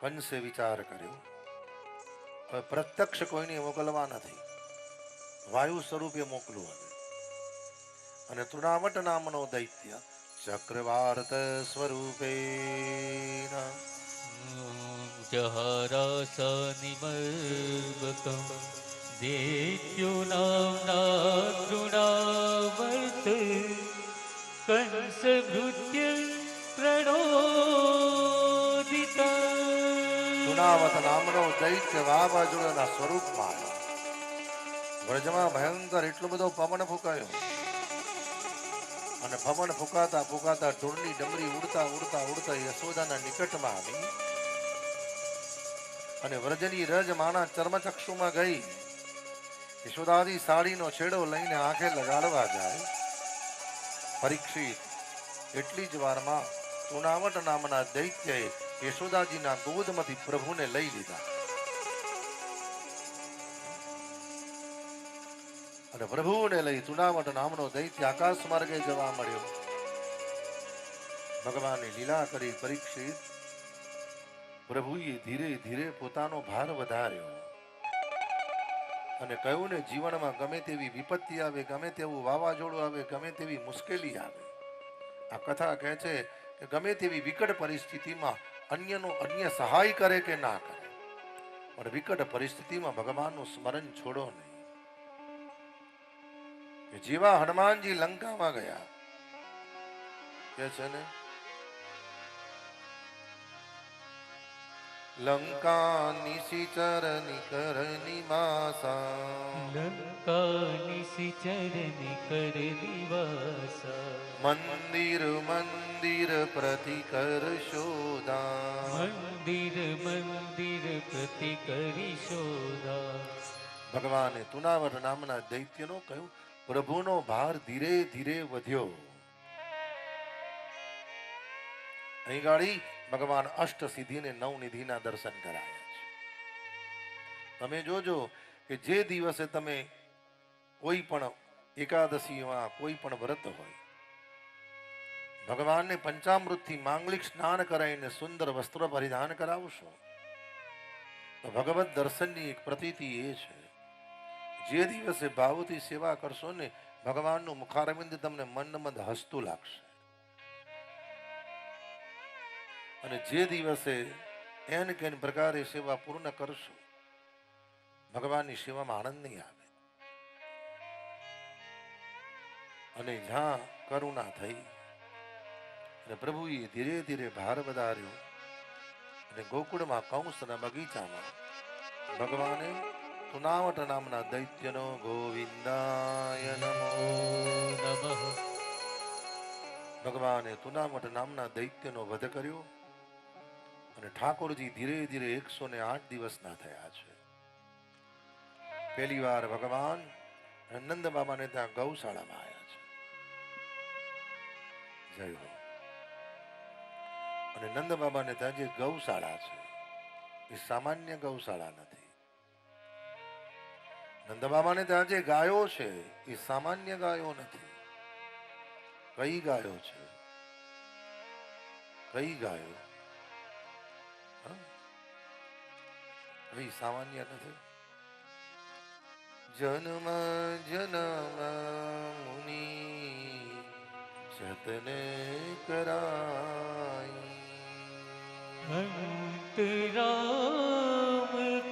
કંસે વિચાર કર્યો. હવે પ્રત્યક્ષ કોઈને મોકલવા નથી. વાયુ સ્વરૂપે મોકલું હતું અને તૃણાવટ નામનો દૈત્ય ચક્રવાર્ત સ્વરૂપે જહરાસનિમર્વકમ દેત્યો નામના તૃણાવર્ત. કંસ ભૃત્ય પ્રણો તૃણાવત નામનો દૈત્ય વાવાઝોડાના સ્વરૂપમાં. વ્રજમાં ભયંકર એટલો બધો પવન ફૂંકાયો. અને પવન ફૂંકાતા ફૂંકાતા ઢોરની ડમરી ઉડતા ઉડતા ઉડતા યશોદાના નિકટમાં આવી. અને વ્રજની રજ માણા ચર્મચક્ષુમાં ગઈ. યશોદાદી સાડીનો છેડો લઈને આંખે લગાડવા જાય. પરીક્ષિત, એટલી જ વારમાં સુનાવટ નામના દૈત્યએ યશોદાજીના ગોદમાંથી પ્રભુને લઈ લીધા. અને પ્રભુને લઈ ચુનાવટ નામનો દૈત્ય આકાશ માર્ગે જવા મળ્યો. ભગવાને લીલા કરી પરીક્ષિત પ્રભુએ ધીરે ધીરે પોતાનો ભાર વધાર્યો. અને કહ્યું ને, જીવનમાં ગમે તેવી વિપત્તિ આવે, ગમે તેવું વાવાઝોડું આવે, ગમે તેવી મુશ્કેલી આવે. આ કથા કહે છે કે ગમે તેવી વિકટ પરિસ્થિતિમાં અન્યનો અન્ય સહાય કરે કે ના કરે? પણ વિકટ પરિસ્થિતિમાં ભગવાનનું સ્મરણ છોડો નહીં. જેવા હનુમાનજી લંકામાં ગયા. કે છે ને? લંકા નિશિચર નિકર નિમાસા લંકાનિશિચરની કર નિવાસા મંદિર મંદિર પ્રતિકર શોધા મંદિર મંદિર પ્રતિ કરી શોધા ભગવાને તુનાવર નામના દૈત્યનો કહ્યું પ્રભુનો ભાર ધીરે ધીરે વધ્યો અહીં ગાડી ભગવાન અષ્ટ સિદ્ધિ ને નવ નિધિના દર્શન કરાયા છે. તમે જોજો કે જે દિવસે તમે કોઈ પણ એકાદશીમાં કોઈ પણ વ્રત હોય, ભગવાનને પંચામૃતથી માંગલિક સ્નાન કરાવીને સુંદર વસ્ત્ર પરિધાન કરાવશો, તો ભગવત દર્શનની એક પ્રતીતિ એ છે, જે દિવસે ભાવથી સેવા કરશો ને ભગવાનનું મુખારવિંદ તમને મનમદ હસતું લાગશે. અને જે દિવસે એન કેન પ્રકારે સેવા પૂર્ણ કરશો, ભગવાનની સેવામાં આનંદ નહીં આવે. અને જ્યાં કરુણા થઈ, અને પ્રભુએ ધીરે ધીરે ભાર વધાર્યો, અને ગોકુળમાં કંસના બગીચામાં ભગવાને તુનાવટ નામના દૈત્યનો ગોવિંદાય નમો ભગવાને તુનાવટ નામના દૈત્યનો વધ કર્યો અને ઠાકોરજી ધીરે ધીરે એકસો ને આઠ દિવસના થયા છે. પહેલી વાર ભગવાન નંદ બાબાને ત્યાં ગૌશાળામાં આવ્યા છે. જય હો. અને નંદ બાબાને ત્યાં જે ગૌશાળા છે, એ સામાન્ય ગૌશાળા નથી. નંદ બાબાને ત્યાં જે ગાયો છે, એ સામાન્ય ગાયો નથી. કઈ ગાયો છે? કઈ ગાયો? કઈ સામાન્ય નથી. જન્મ જન્મ મુનિ જતન કરાઈ. અંતરામ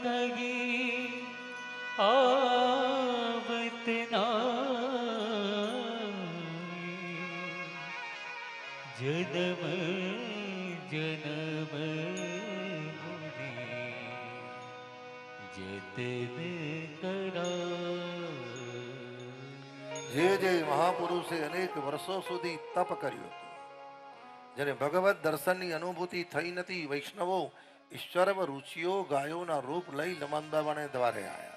તગી આવત જન્મ જન્મ જે જે મહાપુરુષે અનેક વર્ષો સુધી તપ કર્યું હતું. જેને ભગવત દર્શનની અનુભૂતિ થઈ નથી, વૈષ્ણવો ઈશ્વર રુચિઓ ગાયોના રૂપ લઈ લમંદાવાને દ્વારે આવ્યા